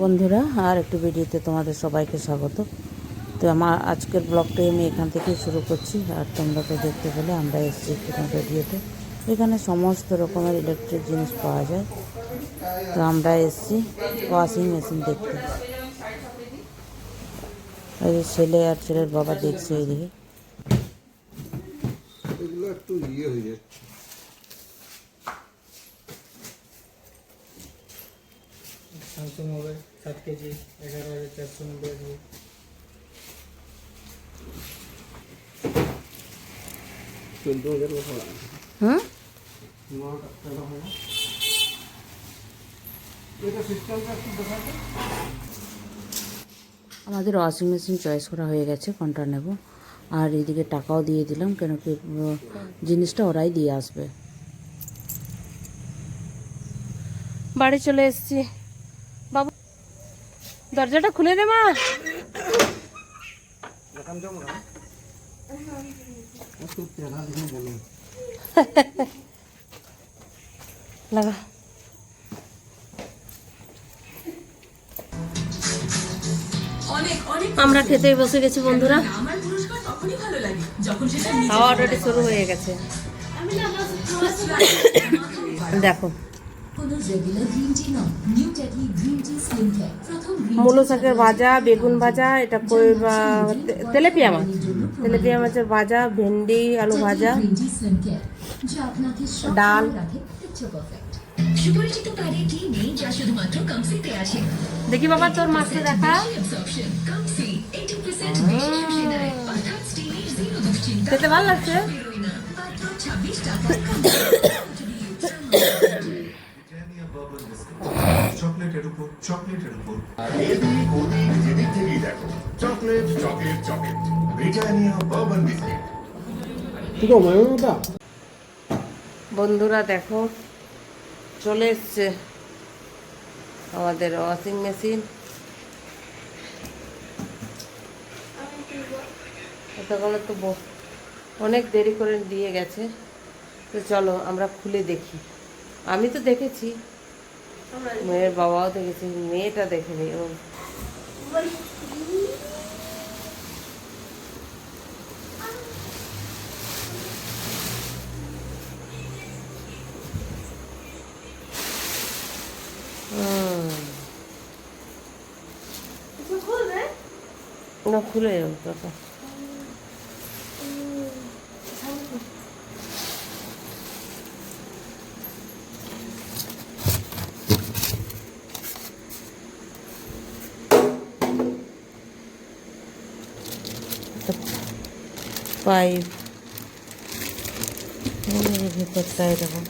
বন্ধুরা, আর একটু ভিডিওতে তোমাদের সবাইকে স্বাগত। তো আমার আজকের ব্লগটাই আমি এখান থেকেই শুরু করছি, আর তোমরা তো দেখতে পেলে আমরা এসেছি তোমার ভিডিওতে। এখানে সমস্ত রকমের ইলেকট্রিক জিনিস পাওয়া যায়। তো আমরা এসেছি ওয়াশিং মেশিন দেখতে। এই ছেলে আর ছেলের বাবা দেখছে একটু যাচ্ছে। স্যামসাং মোবাইল সাত কেজি এগারো হাজার চারশো নব্বই চোদ্দ হাজার দেখাতে আমাদের ওয়াশিং মেশিন চয়েস করা হয়ে গেছে কোনটা নেব? আর এদিকে টাকাও দিয়ে দিলাম কেন কি জিনিসটা ওরাই দিয়ে আসবে। বাড়ি চলে এসেছি। বাবু, দরজাটা খুলে দে মা। লাগা। আমরা খেতেই বসে গেছি বন্ধুরা। খাওয়া অলরেডি শুরু হয়ে গেছে। দেখো মূলো শাকের ভাজা বেগুন ভাজা এটা কই- বা- তে- তেলেপিয়া মাছ। তেলেপিয়া মাছের ভাজা ভেন্ডি আলু ভাজা। ডাল। দেখি বাবা তোর মাছটা দেখা। অ্যাবসর্পশন কমসি 80% বেশি শুষে নেয়। অর্থাৎ স্টিলের জিরো দুশ্চিন্তা। খেতে ভালো লাগছে বেরোয় না মাত্র 26 টাকায় চকলেটের উপর চকলেটের উপর। এদিক ওদিক যেদিক থেকেই দেখো chocolate chocolate chocolate Britannia bourbon biscuit বন্ধুরা দেখো চলে এসছে আমাদের ওয়াশিং মেশিন এতগুলো তো ব- অনেক দেরি করে দিয়ে গেছে। তো চলো আমরা খুলে দেখি। আমি তো দেখেছি মেয়ের বাবাও দেখেছি মেয়েটা দেখেনি ও হুম। না খুলে যাও দাদা পাইপ ভেতরটা এরকম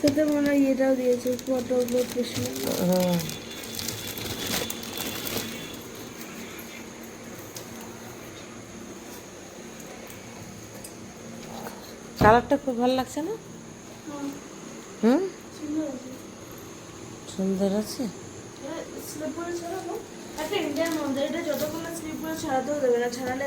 সাথে মনে হয় এটাও দিয়েছে ফটো পেছনে হ্যাঁ কালারটা খুব ভালো লাগছে না? হুম? সুন্দর আছে। স্লিপার ছাড়াবো। একটা ইন্ডিয়ান মন্দির এটা যতক্ষণ স্লিপার ছাড়াতেও দেবে না ছাড়ালে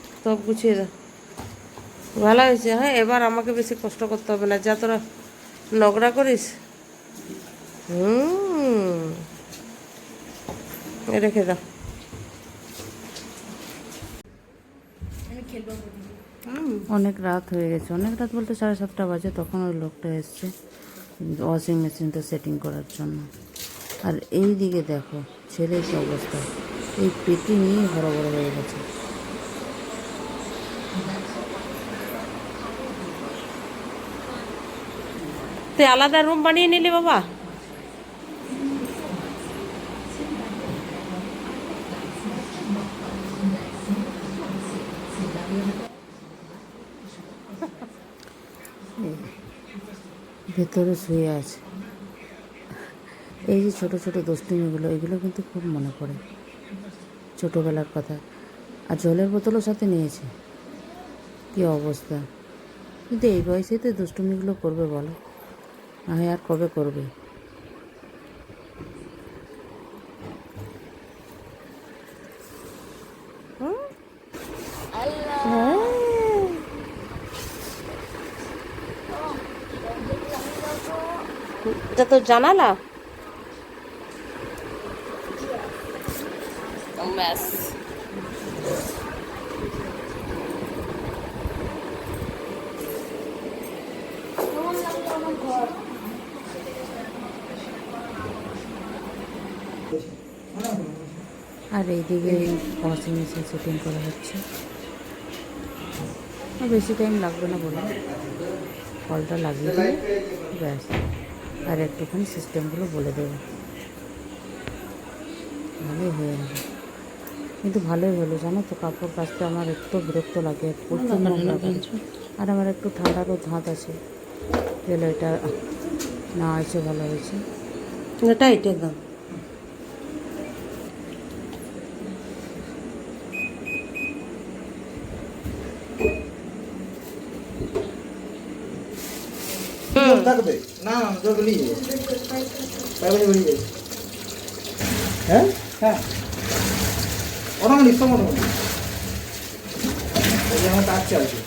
সব গুছিয়ে দাও ভালো হয়েছে হ্যাঁ এবার আমাকে বেশি কষ্ট করতে হবে না। যা তোরা নোংরা করিস। হুম। রেখে দাও। অনেক রাত হয়ে গেছে। অনেক রাত বলতে সাড়ে সাতটা বাজে তখন ওই লোকটা এসছে ওয়াশিং মেশিনটা সেটিং করার জন্য। আর এই দিকে দেখো ছেলের কি অবস্থা? এই পেটি নিয়ে বড় বড় হয়ে গেছে। তুই আলাদা রুম বানিয়ে নিলি বাবা। ভেতরে শুয়ে আছে। এই যে ছোট ছোট দুষ্টুমিগুলো, এগুলো কিন্তু খুব মনে পড়ে। ছোটোবেলার কথা। আর জলের বোতলও সাথে নিয়েছে। কী অবস্থা। কিন্তু এই বয়সে তো দুষ্টুমিগুলো করবে বলো। না হয় আর কবে করবে? এটা তো জানালা। ব্যাস। আর এইদিকে ওয়াশিং মেশিন সেটিং করা হচ্ছে। বেশি টাইম লাগবে না বলে। কলটা লাগিয়ে দিয়ে ব্যাস। আর একটুখানি সিস্টেমগুলো বলে দেবে। ভালোই হয়ে যাবে। কিন্তু ভালোই হলো জানো তো? কাপড় কাচতে আমার একটু বিরক্ত লাগে। আর আমার একটু ঠান্ডারও ধাঁত আছে। গেলে এটা না আছে ভালো হয়েছে। এটা এটার দাম থাকবে? না না জল বেরিয়ে যাবে পাইপ বেরিয়ে যাবে হ্যাঁ? হ্যাঁ। অটোমেটিক সব অটোমেটিক ওই যে আমার কাজ চালছে।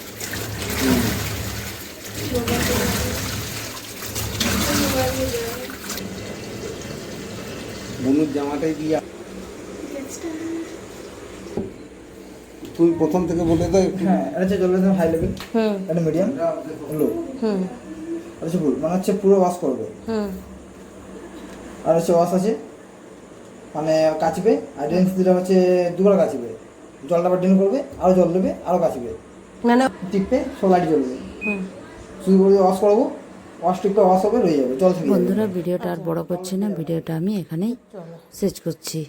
বনুর জামাটাই দিয়ে তুই প্রথম থেকে বলে দাও হ্যাঁ এটা হচ্ছে জলের হাই লেভেল। হুম। এটা মিডিয়াম। লো। হুম। হচ্ছে ফুল মানে হচ্ছে পুরো ওয়াশ করবে। আর হচ্ছে ওয়াশ আছে মানে কাচবে আর ড্রেন দুটা হচ্ছে দুবার কাচবে। জলটা আবার ড্রেন করবে আরও জল দেবে আরও কাচবে। মানে টিপে সব লাইট জ্বলবে। শুধু করে ওয়াশ করব ওয়াশ টিপে ওয়াশ হবে রয়ে যাবে জল বন্ধুরা ভিডিওটা আর বড় করছি না ভিডিওটা আমি এখানেই শেষ করছি।